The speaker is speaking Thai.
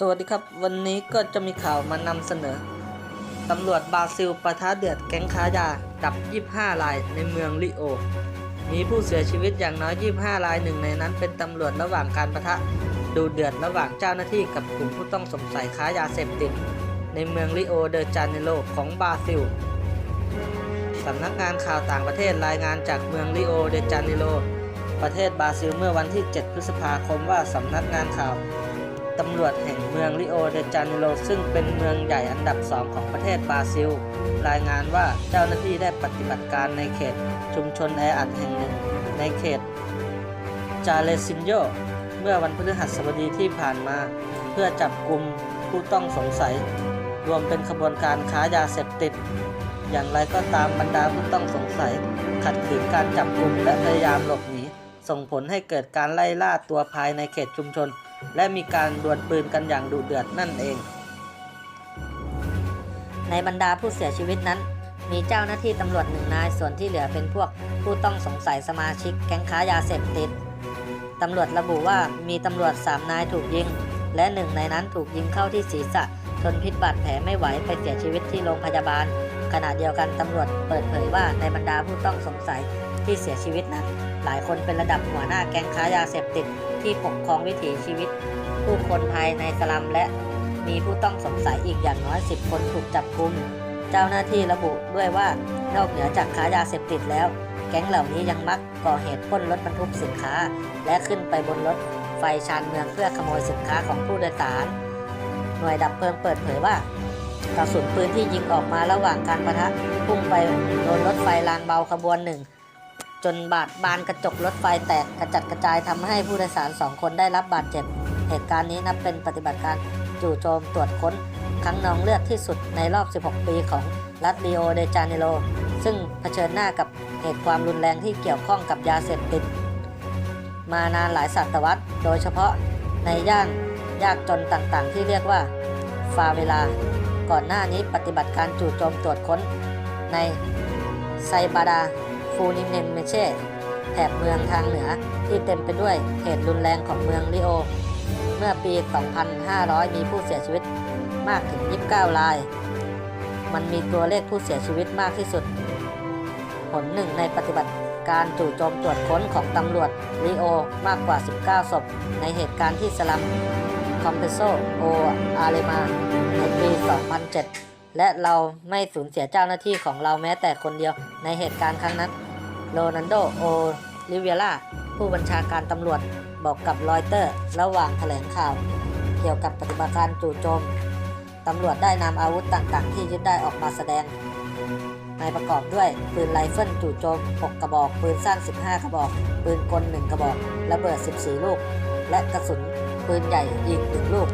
สวัสดีครับ วันนี้ก็จะมีข่าวมานำเสนอตำรวจบราซิลประทะเดือดแก๊งค้ายาจับ 25 รายในเมืองลิโอ มีผู้เสียชีวิตอย่างน้อย 25 รายหนึ่งในนั้นเป็นตำรวจระหว่างการประทะดูเดือดระหว่างเจ้าหน้าที่กับกลุ่มผู้ต้องสงสัยค้ายาเสพติด ในเมืองลิโอเดจาเนโรของบราซิลสำนักงานข่าวต่างประเทศรายงานจากเมืองลิโอเดจาเนโรประเทศบราซิลเมื่อวันที่ 7 พฤษภาคมว่าสำนักงานข่าว ตำรวจแห่งเมืองริโอเดจาเนโรซึ่งเป็นเมืองใหญ่อันดับสองของประเทศบราซิล รายงานว่าเจ้าหน้าที่ได้ปฏิบัติการในเขตชุมชนแออัดแห่งหนึ่งในเขตจาเลซินโยเมื่อวันพฤหัสบดีที่ผ่านมา เพื่อจับกลุ่มผู้ต้องสงสัย รวมเป็นขบวนการค้ายาเสพติด อย่างไรก็ตามบรรดาผู้ต้องสงสัย ขัดขืนการจับกลุ่มและพยายามหลบหนีส่งผลให้เกิดการไล่ล่าตัวภายในเขตชุมชน และมีการดวลปืนกันอย่างดุเดือดนั่นเอง ในบรรดาผู้เสียชีวิตนั้น มีเจ้าหน้าที่ตำรวจหนึ่งนาย ส่วนที่เหลือเป็นพวกผู้ต้องสงสัยสมาชิกแก๊งค้ายาเสพติดตำรวจระบุว่ามีตำรวจสามนายถูกยิง และหนึ่งในนั้นถูกยิงเข้าที่ศีรษะทนพิษบาดแผลไม่ไหวไปเสียชีวิตที่โรงพยาบาล ขณะเดียวกันตำรวจเปิดเผยว่าในบรรดาผู้ต้องสงสัยที่เสียชีวิตนั้น หลายคนเป็นระดับหัวหน้าแก๊งค้ายาเสพติดที่ปกครองวิถีชีวิต ผู้คนภายในสลัมและมีผู้ต้องสงสัยอีกอย่างน้อย 10 คนถูกจับกุม เจ้าหน้าที่ระบุด้วยว่านอกเหนือจากค้ายาเสพติดแล้ว แก๊งเหล่านี้ยังมักก่อเหตุปล้นรถบรรทุกสินค้า และขึ้นไปบนรถไฟชานเมืองเพื่อขโมยสินค้าของผู้โดยสาร หน่วยดับเพลิงเปิดเผยว่ากระสุนปืนที่ยิงออกมาระหว่างการประทะพุ่งไปโดนรถไฟรางเบาขบวนหนึ่ง จนบาดบานกระจกรถไฟแตกกระจัดกระจายทำให้ผู้โดยสารสองคนได้รับบาดเจ็บ เหตุการณ์นี้นับเป็นปฏิบัติการจู่โจมตรวจค้นครั้งนองเลือดที่สุดในรอบ 16 ปีของรัฐริโอเดจาเนโร ซึ่งเผชิญหน้ากับเหตุความรุนแรงที่เกี่ยวข้องกับยาเสพติด มานานหลายศตวรรษ โดยเฉพาะในย่านยากจนต่างๆ ที่เรียกว่าฟาเวลา ก่อนหน้านี้ปฏิบัติการจู่โจมตรวจค้นในไซบาดา ฟูนิเนนเมเช่แถบเมืองทางเหนือที่เต็มไปด้วยเหตุรุนแรงของเมืองลิโอ เมื่อปี 2500 มีผู้เสียชีวิตมากถึง 29 ราย มันมีตัวเลขผู้เสียชีวิตมากที่สุด ผลหนึ่งในปฏิบัติการจู่โจมตรวจค้นของตำรวจลิโอมากกว่า 19 ศพ ในเหตุการณ์ที่สลัมคอมเพโซโออาเลมาในปี 2007 และเราไม่สูญเสียเจ้าหน้าที่ของเราแม้แต่คนเดียวในเหตุการณ์ครั้งนั้น โรนันโดโอลิเวียร่าผู้บัญชาการตำรวจบอกกับรอยเตอร์ ระหว่างแถลงข่าว เกี่ยวกับปฏิบัติการจู่โจมตำรวจได้นำอาวุธต่างๆ ที่ยึดได้ออกมาแสดง ในประกอบด้วยปืนไรเฟิลจู่โจม 6 กระบอก ปืนสั้น 15 กระบอก ปืนกล 1 กระบอก ระเบิด 14 ลูก และกระสุนปืนใหญ่อีก 1 ลูก